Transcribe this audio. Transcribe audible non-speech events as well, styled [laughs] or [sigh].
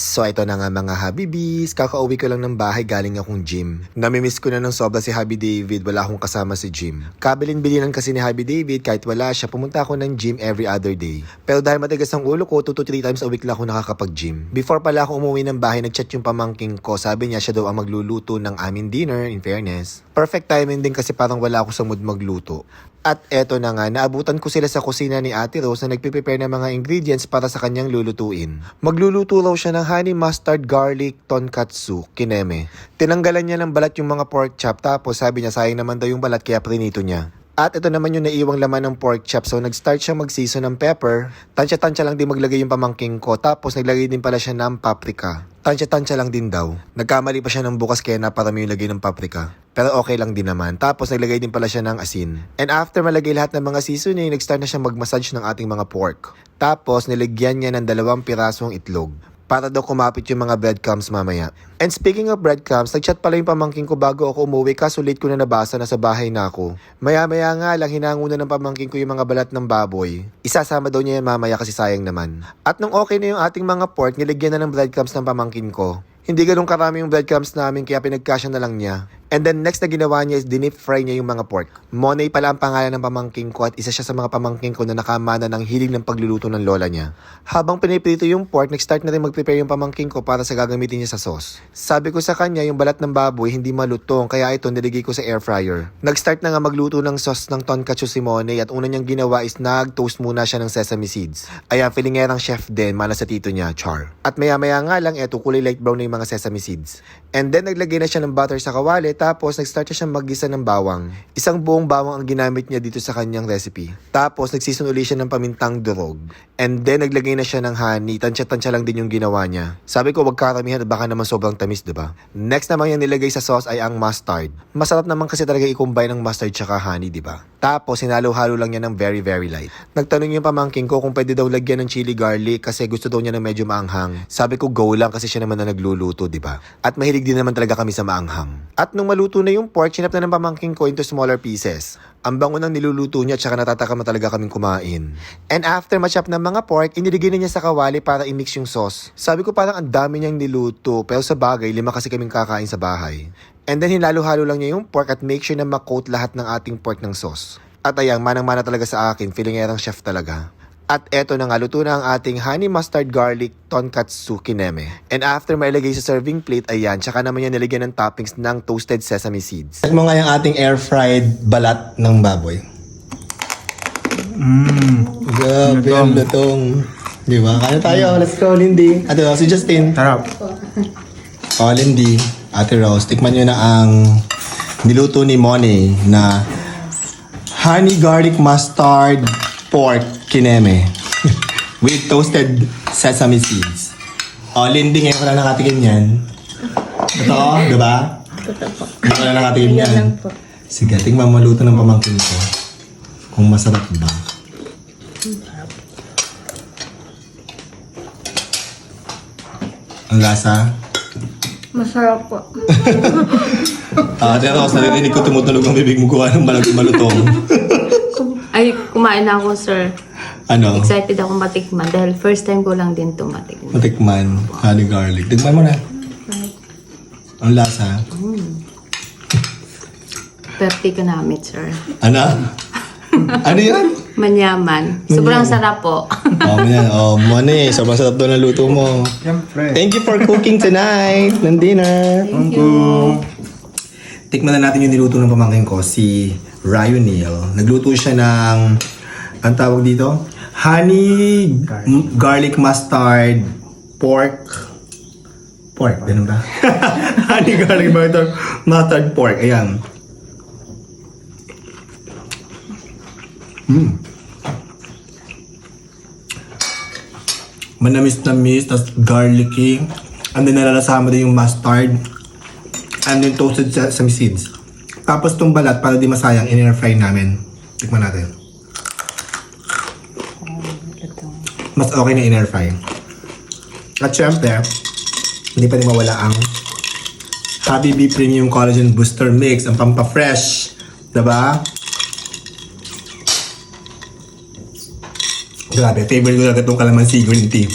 So ito na nga mga Habibis, kakauwi ko lang ng bahay galing akong gym. Namimiss ko na ng sobra si Habi David, wala akong kasama sa gym. Kabilin-bilinan kasi ni Habi David, kahit wala siya, pumunta ako ng gym every other day. Pero dahil matigas ang ulo ko, 2 to 3 times a week lang ako nakakapag-gym. Before pala ako umuwi ng bahay, nagchat yung pamangking ko, sabi niya siya daw ang magluluto ng aming dinner, in fairness. Perfect timing din kasi parang wala ako sa mood magluto. At eto na nga, naabutan ko sila sa kusina ni Ate Rose na nagpiprepare ng mga ingredients para sa kanyang lulutuin. Magluluto raw siya ng honey mustard garlic tonkatsu, kineme. Tinanggalan niya ng balat yung mga pork chop tapos sabi niya sayang naman daw yung balat kaya prinito niya. At ito naman yung naiwang laman ng pork chop. So nag-start siya mag-season ng pepper. Tansya-tansya lang din maglagay yung pamangking ko. Tapos naglagay din pala siya ng paprika. Tansya-tansya lang din daw. Nagkamali pa siya ng bukas kaya naparami yung lagay ng paprika. Pero okay lang din naman. Tapos naglagay din pala siya ng asin. And after malagay lahat ng mga seasoning, nag-start na siya mag-massage ng ating mga pork. Tapos nilagyan niya ng dalawang pirasong itlog para daw kumapit yung mga breadcrumbs mamaya. And speaking of breadcrumbs, nagchat pala yung pamangking ko bago ako umuwi kaso late ko na nabasa na sa bahay na ako. Maya-maya nga lang hinango na ng pamangking ko yung mga balat ng baboy. Isasama daw niya yan mamaya kasi sayang naman. At nung okay na yung ating mga pork, nilagyan na ng breadcrumbs ng pamangkin ko. Hindi ganun karami yung breadcrumbs namin kaya pinagkasya na lang niya. And then next na ginawa niya is dinip fry niya yung mga pork. Monay pala ang pangalan ng pamangking ko at isa siya sa mga pamangking ko na nakamana ng hilig ng pagluluto ng lola niya. Habang piniprito yung pork, nag-start na rin mag-prepare yung pamangking ko para sa gagamitin niya sa sauce. Sabi ko sa kanya yung balat ng baboy hindi malutong kaya ito niligay ko sa air fryer. Nag-start na nga magluto ng sauce ng tonkatsu si Monay at una niyang ginawa is nag-toast muna siya ng sesame seeds. Ayan, feelingerang chef din, mana sa tito niya, Char. At maya-maya nga lang, eto kulay light brown na yung mga sesame seeds. And then naglagay na siya ng butter sa kawali tapos nag-start na siyang maggisa ng bawang. Isang buong bawang ang ginamit niya dito sa kanyang recipe. Tapos nagseason uli siya ng pamintang durog. And then naglagay na siya ng honey. Tansya-tansya lang din yung ginawa niya. Sabi ko wag karamihan baka naman sobrang tamis, di ba? Next naman yung nilagay sa sauce ay ang mustard. Masarap naman kasi talaga i-combine ng mustard tsaka honey, di ba? Tapos hinalo-halo lang niya ng very very light. Nagtanong yung pamangking ko kung pwede daw lagyan ng chili garlic kasi gusto daw niya ng medyo maanghang. Sabi ko go lang kasi siya naman na nagluluto, di ba? At mahilig din naman talaga kami sa maanghang. At nung maluto na yung pork, chinap na ng pamangking ko into smaller pieces. Ang bango ng niluluto niya tsaka natatakam na talaga kaming kumain. And after machop ng mga pork, iniligay na niya sa kawali para i-mix yung sauce. Sabi ko parang ang dami niyang niluto, pero sa bagay, lima kasi kaming kakain sa bahay. And then hinalo-halo lang niya yung pork at make sure na makoat lahat ng ating pork ng sauce. At ayang, manang-mana talaga sa akin, feeling erang chef talaga. At eto na nga, luto na ang ating honey mustard garlic tonkatsu kineme. And after mailagay sa serving plate, ayan, tsaka naman yan nilagyan ng toppings ng toasted sesame seeds. At mo nga yung ating air-fried balat ng baboy. Mmm, grabe ang lutong. Di ba? Kaya tayo, let's go, Lindy. Ate Rose, si Justin. Sarap. Oh, Lindy, Ate Rose, tikman nyo na ang niluto ni Money na honey garlic mustard pork kineme [laughs] with toasted sesame seeds. Oh, Lindy, ngayon ko na nakatikim yan. Ito, di ba? Ngayon ko na nakatikim yan. Sige, tingnan maluto ng pamangkin ko. Kung masarap ba. Ang lasa? Masarap po. [laughs] Ah, Ate Rose, narinig ko tumutunog ang bibig mo kuha ng malag malutong. [laughs] Ay, kumain na ako, sir. ano? Excited ako matikman dahil first time ko lang din ito matikman. Matikman, honey garlic. Tikman mo na. Ang lasa. [laughs] Perti ka namit, sir. Ano? ano yan? Manyaman. Sobrang sarap po. oh, yan. Oh, money. Sobrang sarap daw ng luto mo. Siyempre. Thank you for cooking tonight ng dinner. Thank you. Tikman na natin yung niluto ng pamangkin ko, si Ryan Neal. Nagluto siya ng, ang tawag dito? Honey m- garlic mustard pork. Pork, ganun ba? [laughs] Honey garlic mustard, mustard pork. Ayan. Mm. Manamis-namis, tas garlicky. And then nalalasama din yung mustard. And then toasted sesame seeds. Tapos tong balat, para di masayang, in-air fry namin. Tikman natin. Mas okay na in-air fry. At syempre, hindi pa rin mawala ang Habibi Premium Collagen Booster Mix, ang pampa-fresh. Diba? Grabe, favorite ko talaga itong calamansi green tea.